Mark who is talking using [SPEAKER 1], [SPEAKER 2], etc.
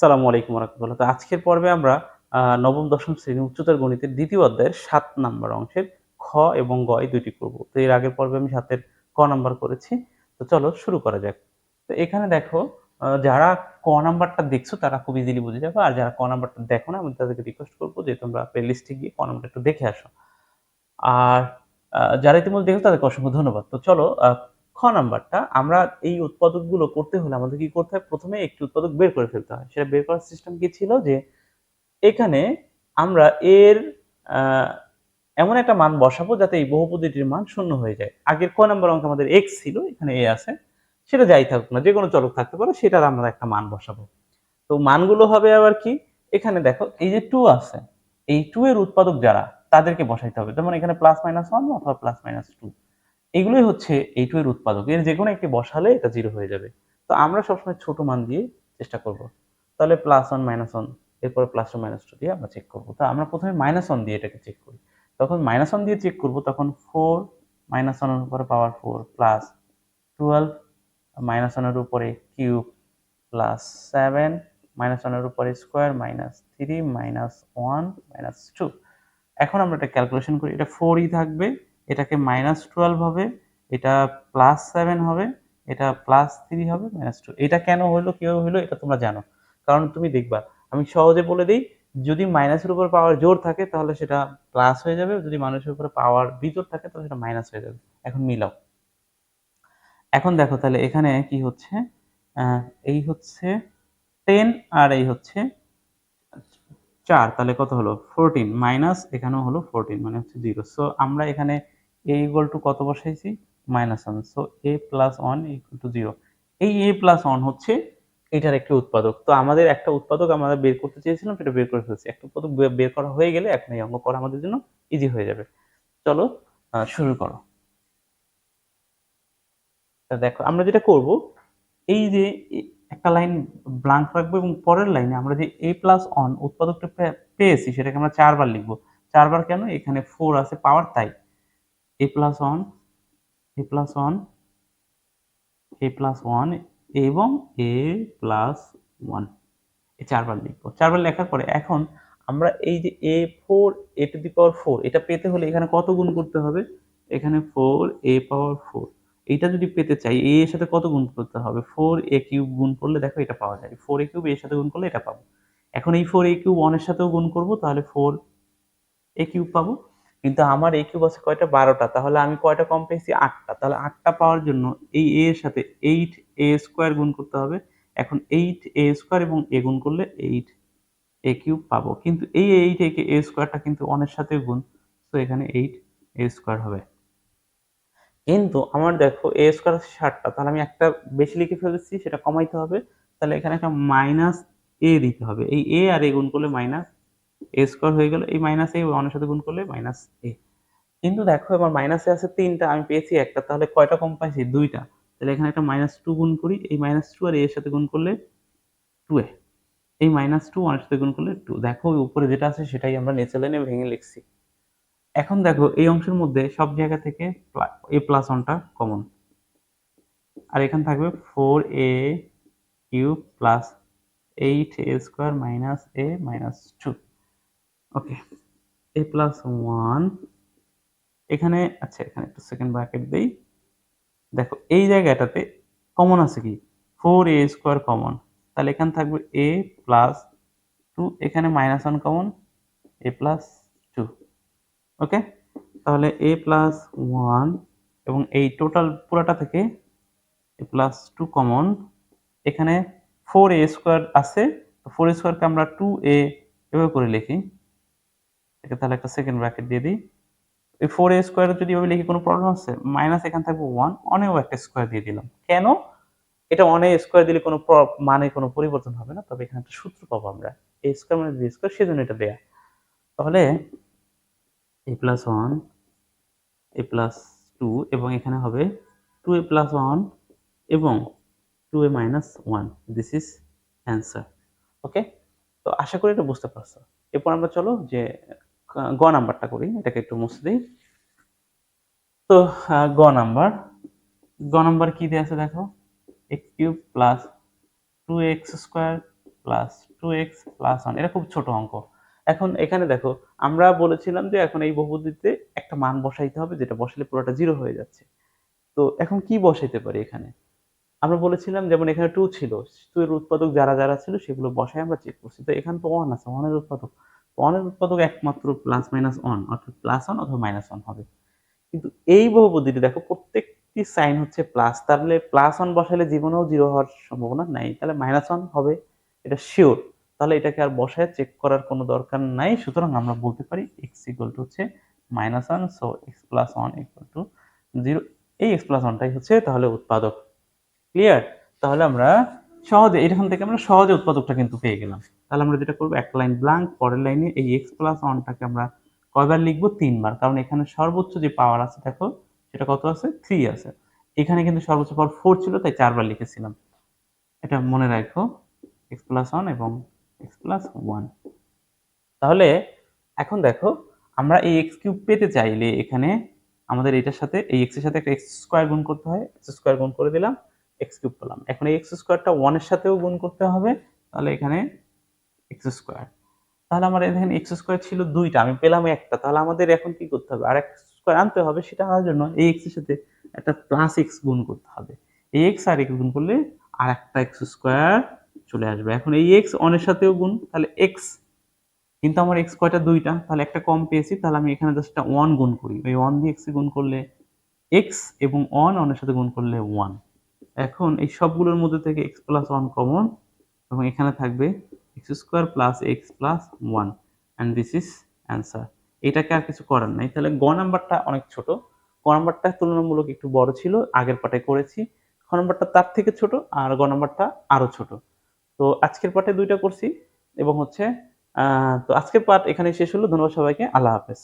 [SPEAKER 1] সালামু আলাইকুম রহমতুল্লাহ। তো আজকের পর্বে আমরা নবম, দশম শ্রেণি উচ্চতর গণিতের দ্বিতীয় অধ্যায়ের সাত নাম্বার অংশের খ এবং গ এই দুইটি করব তো এর আগের পর্বে আমি সাতের ক নাম্বার করেছি। তো চলো শুরু করা যাক। তো এখানে দেখো যারা ক নাম্বারটা দেখছ তারা খুব ইজিলি বুঝে যাবে। আর যারা ক নাম্বারটা দেখো না, আমি তাদেরকে রিকোয়েস্ট করব যে তোমরা প্লে লিস্টে গিয়ে ক নাম্বারটা একটু দেখে আসো। আর যারা ইতিমধ্যে দেখো তাদেরকে অসংখ্য ধন্যবাদ। তো চলো খ নাম্বারটা, আমরা এই উৎপাদকগুলো করতে হলে আমাদের কি করতে হয়? প্রথমে একটি উৎপাদক বের করে ফেলতে হয়। সেটা বের করার সিস্টেম কি ছিল? যে এখানে আমরা এর এমন একটা মান বসাবো যাতে এই বহুপদীটির মান শূন্য হয়ে যায়। আগের ক নাম্বার অঙ্ক আমাদের এক্স ছিল, এখানে এ আছে। সেটা যাই থাকুক না যে কোনো চলক থাকতে পারে, সেটার আমরা একটা মান বসাবো। তো মানগুলো হবে আবার কি? এখানে দেখো, এই যে টু আছে, এই টু এর উৎপাদক যারা, তাদেরকে বসাইতে হবে। যেমন এখানে প্লাস মাইনাস ওয়ান অথবা প্লাস মাইনাস টু এগুলোই হচ্ছে এই টু এর উৎপাদক। এর যে কোনো একটি বসালে এটা জিরো হয়ে যাবে। তো আমরা সবসময় ছোট মান দিয়ে চেষ্টা করব। তাহলে প্লাস ওয়ান মাইনাস ওয়ান এরপরে প্লাস ওয়ান মাইনাস টু দিয়ে আমরা চেক করব। তো আমরা প্রথমে মাইনাস ওয়ান দিয়ে এটাকে চেক করি। তখন মাইনাস ওয়ান দিয়ে চেক করব, তখন ফোর মাইনাস ওয়ানের উপরে power four plus twelve minus ওয়ানের উপরে কিউব প্লাস সেভেন মাইনাস ওয়ানের উপরে square minus three minus one minus two এখন আমরা এটা ক্যালকুলেশন করি। এটা ফোরই থাকবে। এটাকে মাইনাস টুয়েলভ হবে, এটা প্লাস সেভেন হবে, এটা প্লাস থ্রি হবে মাইনাস টু এটা কেন হলো, কীভাবে হলো, এটা তোমরা জানো। কারণ তুমি দেখবা, আমি সহজে বলে দিই, যদি মাইনাসের উপর পাওয়ার জোর থাকে, তাহলে সেটা প্লাস হয়ে যাবে। যদি মানুষের উপরে পাওয়ার বিজোর থাকে, তাহলে সেটা মাইনাস হয়ে যাবে। এখন মিলাও। এখন দেখো তাহলে এখানে কি হচ্ছে? এই হচ্ছে টেন আর এই হচ্ছে চার। তাহলে কত হলো? ফোরটিন মাইনাস এখানেও হলো ফোরটিন মানে হচ্ছে জিরো সো আমরা এখানে এ ইকুয়াল টু কত বসাইছি? Minus one so a plus one equal to zero এই এ প্লাস ওয়ান হচ্ছে এটার একটি উৎপাদক। তো আমাদের একটা উৎপাদক আমরা বের করতে চেয়েছিলাম, সেটা বের করে ফেলছি। একটা উৎপাদক বের করা হয়ে গেলে এখন এই অঙ্ক করা আমাদের জন্য ইজি হয়ে যাবে। চলো শুরু করো। দেখো, আমরা যেটা করব, এই যে একটা লাইন ব্লাঙ্ক রাখব এবং পরের লাইনে আমরা যে এ প্লাস অন উৎপাদকটা পেয়েছি, সেটাকে আমরা চারবার লিখব। চারবার কেন? এখানে ফোর আছে পাওয়ার তাই। A plus one a plus one a plus one এবং এ প্লাস ওয়ান এই চারবার লিখব। চারবার লেখার পরে এখন আমরা এই যে a four a to the power four এটা পেতে হলে এখানে কত গুণ করতে হবে? এখানে ফোর এ পাওয়ার ফোর এইটা যদি পেতে চাই এ এর সাথে কত গুণ করতে হবে? ফোর এ কিউব গুণ করলে দেখো এটা পাওয়া যায়। ফোর এ কিউব এর সাথে গুণ করলে এটা পাবো। এখন এই ফোর এ কিউব ওয়ানের সাথেও গুণ করব, তাহলে ফোর এ কিউব পাবো। কিন্তু আমার এ কিউব আছে কয়টা? বারোটা। তাহলে আমি কয়টা কম পেয়েছি? আটটা। তাহলে আটটা পাওয়ার জন্য এই এ এর সাথে এইট এ স্কোয়ার গুণ করতে হবে। এখন এইট এ স্কোয়ার এবং এ গুণ করলে এইট এ কিউব পাবো। কিন্তু এই এইট এ স্কোয়ারটা কিন্তু ওয়ানের সাথে গুণ। তো এখানে এইট এ স্কোয়ার হবে। কিন্তু আমার দেখো এ স্কোয়ার আছে ষাটটা। তাহলে আমি একটা বেশি লিখে ফেলেছি, সেটা কমাইতে হবে। তাহলে এখানে একটা মাইনাস এ দিতে হবে। এই এ আর এ গুণ করলে মাইনাস এ স্কোয়ার হয়ে গেল এই মাইনাস এ ওয়ানের সাথে গুণ করলে মাইনাস এ কিন্তু দেখো, এবার মাইনাসে আছে তিনটা, আমি পেয়েছি একটা, তাহলে কয়টা কম পাইছি? দুইটা। তাহলে এখানে একটা মাইনাস টু গুণ করি, এই মাইনাস টু আর এর সাথে গুণ করলে টু এ এই মাইনাস টু ওয়ানের সাথে গুণ করলে টু দেখো উপরে যেটা আছে সেটাই আমরা নিচে লাইনে ভেঙে লিখছি। এখন দেখো, এই অংশের মধ্যে সব জায়গা থেকে এ প্লাস ওয়ানটা কমন আর এখানে থাকবে four a cube plus eight a square minus a minus two okay a plus one এখানে আচ্ছা এখানে একটু সেকেন্ড ব্র্যাকেট দেই। দেখো, এই জায়গাটাতে কমন আছে কি? ফোর এ স্কোয়ার কমন তাহলে এখানে থাকবে এ প্লাস টু এখানে minus one common a plus two okay তাহলে এ প্লাস ওয়ান এবং এই টোটাল পুরাটা থেকে এ প্লাস টু কমন এখানে ফোর এ স্কোয়ার আছে। তো ফোর স্কোয়ারকে আমরা টু এ এভাবে করে লিখি। এটা তাহলে একটা সেকেন্ড ব্র্যাকেট দিয়ে দিই। এই ফোর এ স্কোয়ার যদি এভাবে লিখি কোনো প্রবলেম আছে? মাইনাস এখানে থাকবে ওয়ান অনেও একটা স্কোয়ার দিয়ে দিলাম। কেন? এটা অনে স্কোয়ার দিলে কোনো মানে কোনো পরিবর্তন হবে না। তবে এখানে একটা সূত্র পাবো আমরা। এ স্কোয়ার মানে বি স্কোয়ার সেজন্য এটা দেয়া। তাহলে a plus one a plus two এবং এখানে হবে টু এ প্লাস ওয়ান এবং two a minus one this is answer okay তো আশা করি এটা বুঝতে পারছ। এরপর আমরা চলো যে গ- নাম্বারটা করি, এটাকে একটু মুছে দিই। তো গ নাম্বার। গ নাম্বার কি দিয়ে আছে দেখো? X cube plus two x square plus two x plus one. এটা খুব ছোট অঙ্ক। এখন এখানে দেখো, আমরা বলেছিলাম যে এখন এই বহুপদীতে একটা মান বসাইতে হবে, যেটা বসালে পুরোটা জিরো হয়ে যাচ্ছে। তো এখন কি বসাইতে পারি এখানে? আমরা বলেছিলাম, যেমন এখানে টু ছিল টু এর উৎপাদক যারা যারা ছিল, সেগুলো বসায় আমরা চেক করছি। তো এখানে তো ওয়ান আছে ওয়ানের উৎপাদক। ওয়ানের উৎপাদক একমাত্র প্লাস মাইনাস ওয়ান অর্থাৎ প্লাস ওয়ান অথবা মাইনাস ওয়ান হবে। কিন্তু এই বহুপদীটি দেখো, প্রত্যেকটি সাইন হচ্ছে প্লাস তাহলে প্লাস ওয়ান বসালে জীবনেও জিরো হওয়ার সম্ভাবনা নাই, তাহলে মাইনাস ওয়ান হবে, এটা শিওর তাহলে এটাকে আর বসায় চেক করার কোনো দরকার নাই, সুতরাং আমরা বলতে পারি এক্স ইকুয়াল টু হচ্ছে minus one so x plus one equal to zero এই এক্স প্লাস ওয়ানটাই হচ্ছে তাহলে উৎপাদক। ক্লিয়ার তাহলে আমরা সহজে, এখান থেকে আমরা সহজে উৎপাদকটা কিন্তু পেয়ে গেলাম। তাহলে আমরা যেটা করব একটা লাইন ব্লাঙ্ক পরের লাইনে এই এক্স প্লাস ওয়ানটাকে আমরা কয়বার লিখব? তিনবার। কারণ এখানে সর্বোচ্চ যে পাওয়ার আছে, দেখো, সেটা কত আছে? থ্রি আছে। এখানে কিন্তু সর্বোচ্চ পাওয়ার ফোর ছিল, তাই চারবার লিখেছিলাম। এটা মনে রাখো এক্স প্লাস ওয়ান এবং এক্স প্লাস ওয়ান তাহলে এখন দেখো, আমরা এই এক্স কিউব পেতে চাইলে এখানে আমাদের এটার সাথে, এই এক্সের সাথে একটা এক্স স্কোয়ার গুণ করতে হয়। এক্স স্কোয়ার গুণ করে দিলাম এক্স কিউব পেলাম এখন এই এক্স স্কোয়ারটা ওয়ানের সাথেও গুণ করতে হবে। তাহলে এখানে এক্স স্কোয়ার। তাহলে আমার এখানে এক্স স্কোয়ার ছিল দুইটা, আমি পেলাম একটা, তাহলে আমাদের এখন কি করতে হবে? আর এক স্কোয়ার আনতে হবে সেটা আনার জন্য এই এক্সের সাথে একটা প্লাস এক্স গুণ করতে হবে। এই এক্স আর এক্স গুণ করলে আর একটা এক্স স্কোয়ার চলে আসবে। এখন এই এক্স অনের সাথেও গুণ, তাহলে এক্স, কিন্তু আমার এক্স কয়টা? দুইটা। তাহলে একটা কম পেয়েছি, তাহলে আমি এখানে জাস্ট একটা ওয়ান গুণ করি। ওই ওয়ান দিয়ে এক্স গুণ করলে এক্স এবং ওয়ান অনের সাথে গুণ করলে ওয়ান এখন এই সবগুলোর মধ্যে থেকে এক্স প্লাস ওয়ান কমন এবং এখানে থাকবে x square plus x plus one and this is answer এটাকে আর কিছু করার নাই। তাহলে গ নাম্বারটা অনেক ছোট। ক নাম্বারটা তুলনামূলক একটু বড় ছিল। আগের পাটে করেছি। খ নাম্বারটা তার থেকে ছোট আর গ নাম্বারটা আরও ছোট। তো আজকের পাটে দুইটা করছি এবং হচ্ছে তো আজকের পাঠ এখানে শেষ হলো। ধন্যবাদ সবাইকে। আল্লাহ হাফেজ।